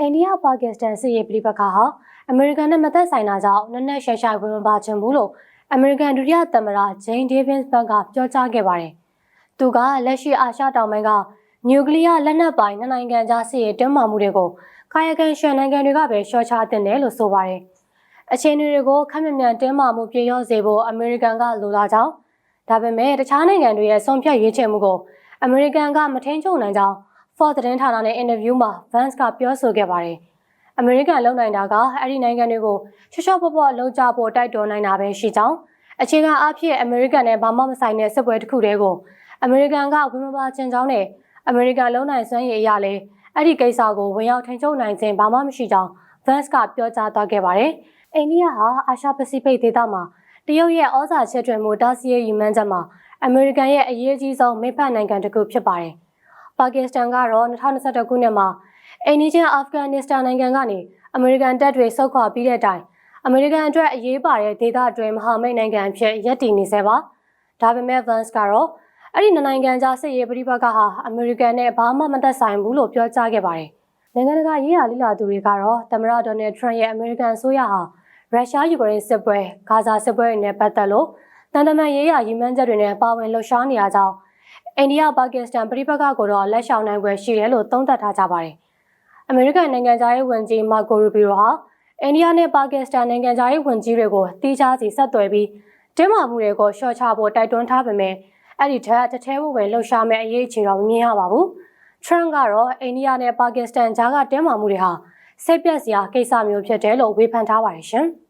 အိန္ဒိယပါကစ္စတန်စစ်ရေးပြည်ပခါဟာအမေရိကန်နဲ့မသက်ဆိုင်တာကြောင့်နက်နက်ရှာရှာဝင်မပါချင်ဘူးလို့အမေရိကန်ဒုတိယသမ္မတဂျိန်ဒေးဗင်းစ်ဘတ်ကပြောကြားခဲ့ပါတယ်။သူကလက်ရှိအာရှတောင်ပိုင်းကနျူကလ িয়ার လက်နက်ပိုင်နှစ်နိုင်ငံကြားစစ်ရေးတင်းမာမှုတွေကိုကာယကံရှင်နိုင်ငံတွေကပဲရှော့ချတင်တယ်လို့ဆိုပါတယ်။အခြေအနေတွေကိုခက်မြမြန်တင်းမာမှုပြေလျော့စေဖို့အမေရိကန်ကလိုလားကြောင်းဒါပေမဲ့တခြားနိုင်ငံတွေရဲ့ဆုံးဖြတ်ရွေးချယ်မှုကိုအမေရိကန်ကမထိန်ချုပ်နိုင်ကြောင်း Ford သတင်းဌာနနဲ့အင်တာဗျူးမှာ Vance ကပြောဆိုခဲ့ပါတယ်။အမေရိကန်လုံနိုင်တာကအဲ့ဒီနိုင်ငံတွေကိုချော့ချော့ပေါ့ပေါ့လှုပ်ကြဖို့တိုက်တွန်းနိုင်တာပဲရှိကြောင်းအခြေခံအဖြစ်အမေရိကန်နဲ့ဘာမှမဆိုင်တဲ့စစ်ပွဲတစ်ခုတည်းကိုအမေရိကန်ကဝင်မပါချင်ကြောင်းနဲ့အမေရိကန်လုံနိုင်စွမ်းရည်အရလဲအဲ့ဒီကိစ္စကိုဝင်ရောက်ထိန်းချုပ်နိုင်ခြင်းဘာမှမရှိကြောင်း Vance ကပြောကြားသွားခဲ့ပါတယ်။အိန္ဒိယဟာအာရှပစိဖိတ်ဒေသမှာတရုတ်ရဲ့ဩဇာချက်ထွင်မှုတားဆီးရေးယူမှန်းချက်မှာအမေရိကန်ရဲ့အရေးကြီးဆုံးမိဖက်နိုင်ငံတစ်ခုဖြစ်ပါတယ်။ ပါကစ္စတန်ကတော့2021ခုနှစ်မှာအိန္ဒိယအာဖဂန်နစ္စတန်နိုင်ငံကနေအမေရိကန်တပ်တွေဆုတ်ခွာပြီးတဲ့အတိုင်းအမေရိကန်အတွက်အရေးပါတဲ့ဒေသအတွင်းမဟာမိတ်နိုင်ငံအဖြစ်ရပ်တည်နေဆဲပါဒါပေမဲ့ Vance ကတော့အဲ့ဒီနိုင်ငံကြားစစ်ရေးပဋိပက္ခဟာအမေရိကန်နဲ့ဘာမှမသက်ဆိုင်ဘူးလို့ပြောကြားခဲ့ပါတယ်နိုင်ငံတကာရေးရာလိလာသူတွေကတော့သမ္မတဒေါ်နယ်ထရန့်ရဲ့အမေရိကန်ဆိုရဟာရုရှားယူကရိန်းစစ်ပွဲဂါဇာစစ်ပွဲတွေနဲ့ပတ်သက်လို့တန်တမန်ရေးရာရည်မှန်းချက်တွေနဲ့ပါဝင်လှုပ်ရှားနေရကြောင်း အိန္ဒိယပါကစ္စတန်ပြည်ပခကိုတော့လက်ရှောင်နိုင်ွယ်ရှိတယ်လို့သုံးသပ်ထားကြပါတယ်။အမေရိကန်နိုင်ငံသားရေးဝန်ကြီးမာကိုရူဘီရိုဟာအိန္ဒိယနဲ့ပါကစ္စတန်နိုင်ငံသားရေးဝန်ကြီးတွေကိုတီးခြားစီဆက်သွယ်ပြီးတင်းမာမှုတွေကိုရှော့ချဖို့တိုက်တွန်းထားပေမဲ့အဲ့ဒီထက်တထဲဝင်လှုပ်ရှားမဲ့အရေးအခြေတော့မမြင်ရပါဘူး။ Trump ကတော့အိန္ဒိယနဲ့ပါကစ္စတန်ကြားကတင်းမာမှုတွေဟာစိတ်ပြက်စရာကိစ္စမျိုးဖြစ်တယ်လို့ဝေဖန်ထားပါတယ်ရှင်။